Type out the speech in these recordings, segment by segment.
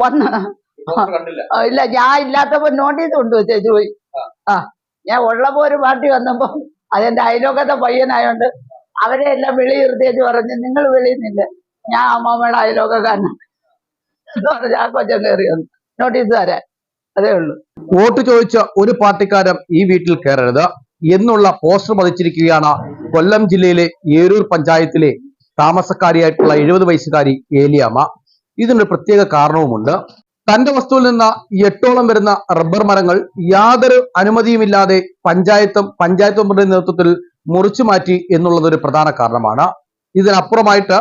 വന്ന്? പോസ്റ്റർ കണ്ടില്ല. ഇല്ല ഞാൻ ഇല്ലാത്തപ്പോ നോട്ടീസ് കൊണ്ടുവച്ചേച്ചു പോയി. ആ. ഞാൻ ഉള്ളപ്പോ ഒരു പാർട്ടി വന്നപ്പോ അതെന്റെ അയലോക്കത്തെ പയ്യനായോണ്ട് അവരെ എല്ലാം വിളി നിർത്തിയേച്ച് പറഞ്ഞു നിങ്ങൾ വിളിയുന്നില്ല ഞാൻ അമ്മാമ്മയുടെ അയലോക്കക്കാരനാണ് എന്ന് പറഞ്ഞ് ആ കൊച്ചം കയറി വന്നു. നോട്ടീസ് തരാൻ. അതേ ഉള്ളൂ. വോട്ട് ചോദിച്ച ഒരു പാർട്ടിക്കാരൻ ഈ വീട്ടിൽ കയറരുത് എന്നുള്ള പോസ്റ്റർ പതിച്ചിരിക്കുകയാണ് കൊല്ലം ജില്ലയിലെ ഏരൂർ പഞ്ചായത്തിലെ താമസക്കാരിയായിട്ടുള്ള എഴുപത് വയസ്സുകാരി ഏലിയാമ്മ. ഇതിനൊരു പ്രത്യേക കാരണവുമുണ്ട്. തന്റെ വസ്തുവിൽ നിന്ന് എട്ടോളം വരുന്ന റബ്ബർ മരങ്ങൾ യാതൊരു അനുമതിയുമില്ലാതെ പഞ്ചായത്തും പഞ്ചായത്ത് മെമ്പറുടെ നേതൃത്വത്തിൽ മുറിച്ചു മാറ്റി എന്നുള്ളത് ഒരു പ്രധാന കാരണമാണ്. ഇതിനപ്പുറമായിട്ട്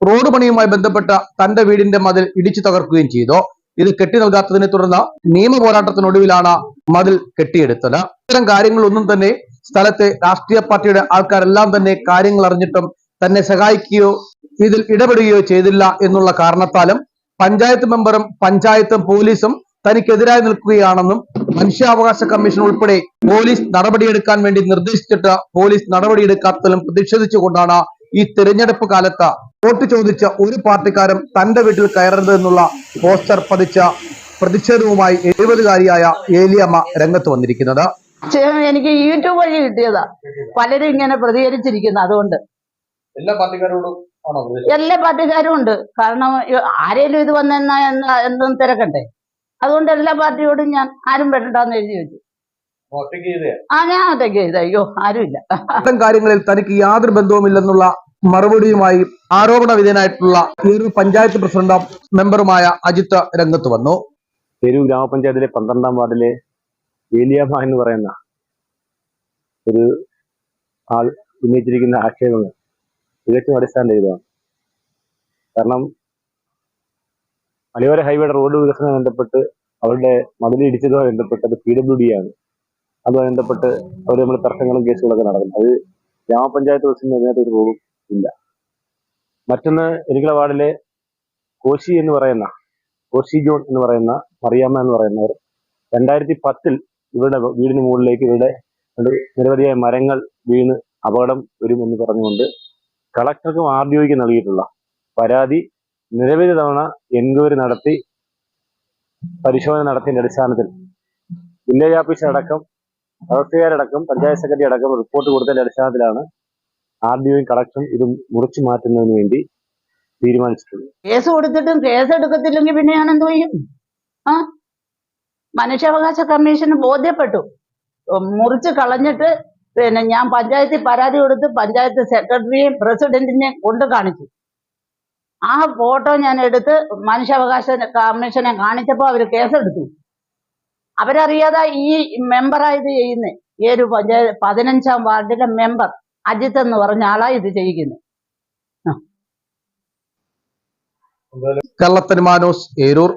റോഡ് പണിയുമായി ബന്ധപ്പെട്ട തന്റെ വീടിന്റെ മതിൽ ഇടിച്ചു തകർക്കുകയും ചെയ്തു. ഇത് കെട്ടി നൽകാത്തതിനെ തുടർന്ന് നിയമ പോരാട്ടത്തിനൊടുവിലാണ് മതിൽ കെട്ടിയെടുത്തത്. ഇത്തരം കാര്യങ്ങളൊന്നും തന്നെ സ്ഥലത്തെ രാഷ്ട്രീയ പാർട്ടിയുടെ ആൾക്കാരെല്ലാം തന്നെ കാര്യങ്ങൾ അറിഞ്ഞിട്ടും തന്നെ സഹായിക്കുകയോ ഇതിൽ ഇടപെടുകയോ ചെയ്തില്ല എന്നുള്ള കാരണത്താലും പഞ്ചായത്ത് മെമ്പറും പഞ്ചായത്തും പോലീസും തനിക്കെതിരായി നിൽക്കുകയാണെന്നും മനുഷ്യാവകാശ കമ്മീഷൻ ഉൾപ്പെടെ പോലീസ് നടപടിയെടുക്കാൻ വേണ്ടി നിർദ്ദേശിച്ചിട്ട് പോലീസ് നടപടിയെടുക്കാത്തതിലും പ്രതിഷേധിച്ചുകൊണ്ടാണ് ഈ തെരഞ്ഞെടുപ്പ് കാലത്ത് വോട്ട് ചോദിച്ച ഒരു പാർട്ടിക്കാരും തന്റെ വീട്ടിൽ കയറരുത് എന്നുള്ള പോസ്റ്റർ പതിച്ച പ്രതിഷേധവുമായി എഴുപതുകാരിയായ ഏലിയമ്മ രംഗത്ത് വന്നിരിക്കുന്നത്. എനിക്ക് യൂട്യൂബ് വഴി കിട്ടിയതാ. പലരും ഇങ്ങനെ പ്രതികരിച്ചിരിക്കുന്നു. അതുകൊണ്ട് എല്ലാ പാർട്ടിക്കാരോടും? എല്ലാ പാർട്ടിക്കാരും ഉണ്ട്. കാരണം ആരേലും ഇത് വന്നെന്നാ എന്താ എന്തും തിരക്കട്ടെ അതുകൊണ്ട് എല്ലാ പാർട്ടിയോടും ഞാൻ ആരും വരണ്ടെന്ന് എഴുതി വെച്ചു. ആ ഞാൻ ഒറ്റയ്ക്ക് ചെയ്ത. അയ്യോ ആരുമില്ല. അത്തരം കാര്യങ്ങളിൽ തനിക്ക് യാതൊരു ബന്ധവുമില്ലെന്നുള്ള മറുപടിയുമായി ആരോപണ വിധേയനായിട്ടുള്ള ഏരൂർ പഞ്ചായത്ത് പ്രസിഡന്റും മെമ്പറുമായ അജിത്ത് രംഗത്ത് വന്നു. പേരൂർ ഗ്രാമപഞ്ചായത്തിലെ പന്ത്രണ്ടാം വാർഡിലെ ഏലിയാമ എന്ന് പറയുന്ന ഒരു ആൾ ഉന്നയിച്ചിരിക്കുന്ന ആക്ഷേപങ്ങൾ തികച്ചും അടിസ്ഥാനരഹിതമാണ് കാരണം മലയോര ഹൈവേയുടെ റോഡ് വികസനം ബന്ധപ്പെട്ട് അവരുടെ മതിലിടിച്ചതുമായി ബന്ധപ്പെട്ട് അത് പി ഡബ്ല്യു ഡി ആണ്. അതുമായി ബന്ധപ്പെട്ട് അവർ നമ്മൾ തർക്കങ്ങളും കേസുകളൊക്കെ നടക്കുന്നത് അത് ഗ്രാമപഞ്ചായത്ത് പ്രസിഡന്റ് അതിനകത്ത് ഒരു റോളും ഇല്ല. മറ്റൊന്ന് എനിക്കുള്ള വാർഡിലെ കോശി എന്ന് പറയുന്ന കോശി ജോൺ എന്ന് പറയുന്ന മറിയാമ്മ എന്ന് പറയുന്നവർ രണ്ടായിരത്തി പത്തിൽ ഇവരുടെ വീടിന് മുകളിലേക്ക് ഇവരുടെ നിരവധിയായ മരങ്ങൾ വീണ് അപകടം വരുമെന്ന് പറഞ്ഞുകൊണ്ട് കളക്ടർക്കും ആർ ഡി ഒക്ക് നൽകിയിട്ടുള്ള പരാതി നിരവധി തവണ എൻക്വയറി നടത്തി പരിശോധന നടത്തിയതിന്റെ അടിസ്ഥാനത്തിൽ വില്ലേജ് ഓഫീസർ അടക്കം തഹസിൽദാരടക്കം പഞ്ചായത്ത് സെക്രട്ടറി അടക്കം റിപ്പോർട്ട് കൊടുത്തതിന്റെ അടിസ്ഥാനത്തിലാണ് ആർ ഡി ഒയും കളക്ടറും ഇത് മുറിച്ചു മാറ്റുന്നതിന് വേണ്ടി തീരുമാനിച്ചിട്ടുള്ളത്. കേസ് കൊടുത്തിട്ടും കേസ് എടുക്കത്തില്ലെങ്കിൽ പിന്നെ ഞാൻ ചെയ്യും? ആ? മനുഷ്യാവകാശ കമ്മീഷന് ബോധ്യപ്പെട്ടു. മുറിച്ച് കളഞ്ഞിട്ട് പിന്നെ ഞാൻ പഞ്ചായത്തിൽ പരാതി കൊടുത്ത് പഞ്ചായത്ത് സെക്രട്ടറിയെയും പ്രസിഡന്റിനെയും കൊണ്ട് കാണിച്ചു. ആ ഫോട്ടോ ഞാൻ എടുത്ത് മനുഷ്യാവകാശ കമ്മീഷനെ കാണിച്ചപ്പോൾ അവർ കേസെടുത്തു. അവരറിയാതെ ഈ മെമ്പറായത് ചെയ്യുന്നത് ഈ ഒരു പഞ്ചായത്ത് പതിനഞ്ചാം വാർഡിലെ മെമ്പർ അജിത് എന്ന് പറഞ്ഞ ആളാ ഇത് ചെയ്യിക്കുന്നത് കള്ളത്തൻ മാനോസ് ഏരൂർ.